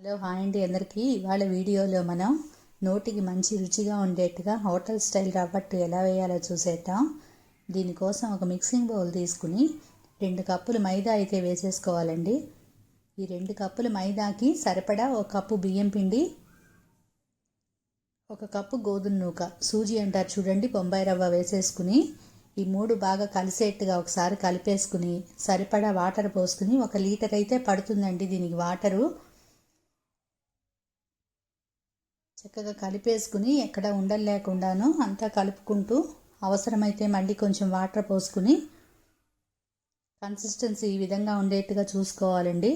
Hello hi అండి అందరికీ. ఇవాళ వీడియోలో మనం నోటికి మంచి రుచిగా ఉండేట్టుగా హోటల్ స్టైల్ రవ్వట్టు ఎలా వేయాలో చూసేద్దాం. దీనికోసం ఒక మిక్సింగ్ బౌల్ తీసుకుని రెండు కప్పులు మైదా అయితే వేసేసుకోవాలండి. ఈ రెండు కప్పులు మైదాకి సరిపడా ఒక కప్పు బియ్యం పిండి ఒక కప్పు గోధుమ నూక. సూజీ అంటారు చూడండి బొంబాయి రవ్వ వేసేసుకుని ఈ మూడు బాగా కలిసేట్టుగా ఒకసారి కలిపేసుకుని సరిపడా వాటర్ పోసుకుని ఒక లీటర్ అయితే పడుతుందండి దీనికి వాటరు. చక్కగా కలిపేసుకుని ఎక్కడ ఉండలు లేకుండాను అంతా కలుపుకుంటూ అవసరమైతే మళ్ళీ కొంచెం వాటర్ పోసుకుని కన్సిస్టెన్సీ ఈ విధంగా ఉండేట్టుగా చూసుకోవాలండి.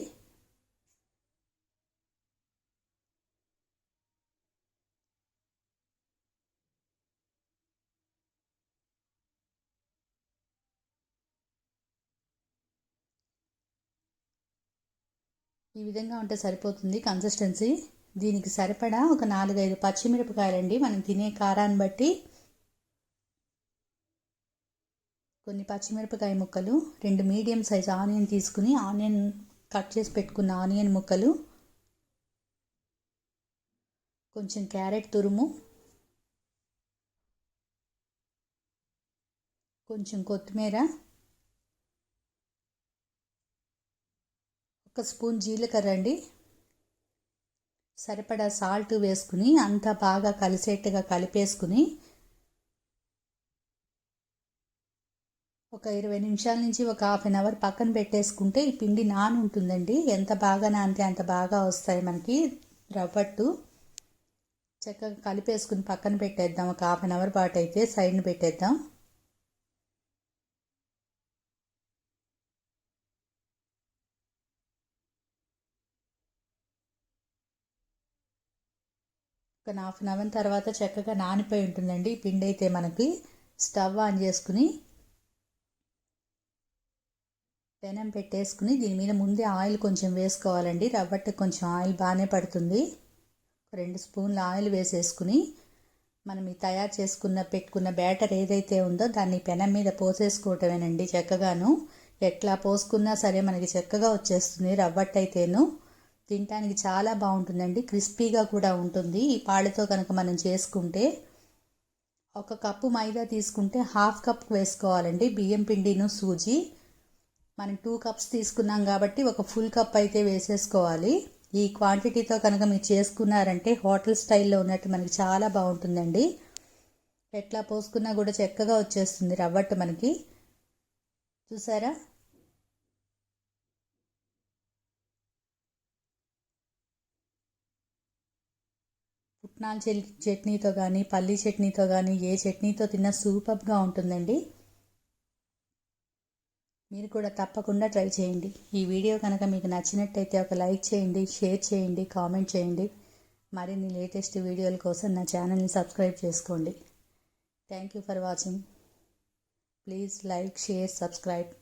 ఈ విధంగా ఉంటే సరిపోతుంది కన్సిస్టెన్సీ దీనికి సరిపడా ఒక నాలుగైదు పచ్చిమిరపకాయలండి. మనం తినే కారాన్ని బట్టి కొన్ని పచ్చిమిరపకాయ ముక్కలు రెండు మీడియం సైజ్ ఆనియన్ తీసుకుని ఆనియన్ కట్ చేసి పెట్టుకున్న ఆనియన్ ముక్కలు కొంచెం క్యారెట్ తురుము కొంచెం కొత్తిమీర ఒక స్పూన్ జీలకర్ర అండి. సరిపడా సాల్ట్ వేసుకుని అంతా బాగా కలిసేట్టుగా కలిపేసుకుని ఒక ఇరవై నిమిషాల నుంచి ఒక హాఫ్ అన్ అవర్ పక్కన పెట్టేసుకుంటే ఈ పిండి నాని ఉంటుందండి ఎంత బాగా నానితే అంత బాగా వస్తాయి మనకి రవ్వట్టు. చక్కగా కలిపేసుకుని పక్కన పెట్టేద్దాం. ఒక హాఫ్ అన్ అవర్ పాటు అయితే సైడ్ని పెట్టేద్దాం. ఒక హాఫ్ అన్ అవర్ తర్వాత చక్కగా నానిపోయి ఉంటుందండి. పిండి అయితే మనకి స్టవ్ ఆన్ చేసుకుని పెనం పెట్టేసుకుని దీని మీద ముందే ఆయిల్ కొంచెం వేసుకోవాలండి. రవ్వట్టు కొంచెం ఆయిల్ బాగానే పడుతుంది. రెండు స్పూన్ల ఆయిల్ వేసేసుకుని మనం ఈ తయారు చేసుకున్న పెట్టుకున్న బ్యాటర్ ఏదైతే ఉందో దాన్ని పెనం మీద పోసేసుకోవటమేనండి చక్కగాను. ఎట్లా పోసుకున్నా సరే మనకి చక్కగా వచ్చేస్తుంది రవ్వట్టు తింటానికి చాలా బాగుంటుందండి. క్రిస్పీగా కూడా ఉంటుంది. ఈ పాళ్ళతో కనుక మనం చేసుకుంటే ఒక కప్పు మైదా తీసుకుంటే హాఫ్ కప్ వేసుకోవాలండి. బియ్యం పిండిను సూజీ. మనం టూ కప్స్ తీసుకున్నాం కాబట్టి ఒక ఫుల్ కప్ అయితే వేసేసుకోవాలి. ఈ క్వాంటిటీతో కనుక మీరు చేసుకున్నారంటే హోటల్ స్టైల్లో ఉన్నట్టు మనకి చాలా బాగుంటుందండి. ఎట్లా పోసుకున్నా కూడా చక్కగా వచ్చేస్తుంది రవ్వట్టు మనకి. చూసారా? పుట్నాల చట్నీతో కానీ పల్లీ చట్నీతో కానీ ఏ చట్నీతో తిన్నా సూపర్గా ఉంటుందండి. మీరు కూడా తప్పకుండా ట్రై చేయండి. ఈ వీడియో కనుక మీకు నచ్చినట్టయితే ఒక లైక్ చేయండి షేర్ చేయండి కామెంట్ చేయండి. మరిన్ని లేటెస్ట్ వీడియోల కోసం నా ఛానల్ని సబ్స్క్రైబ్ చేసుకోండి. Thank you for watching. Please like share subscribe.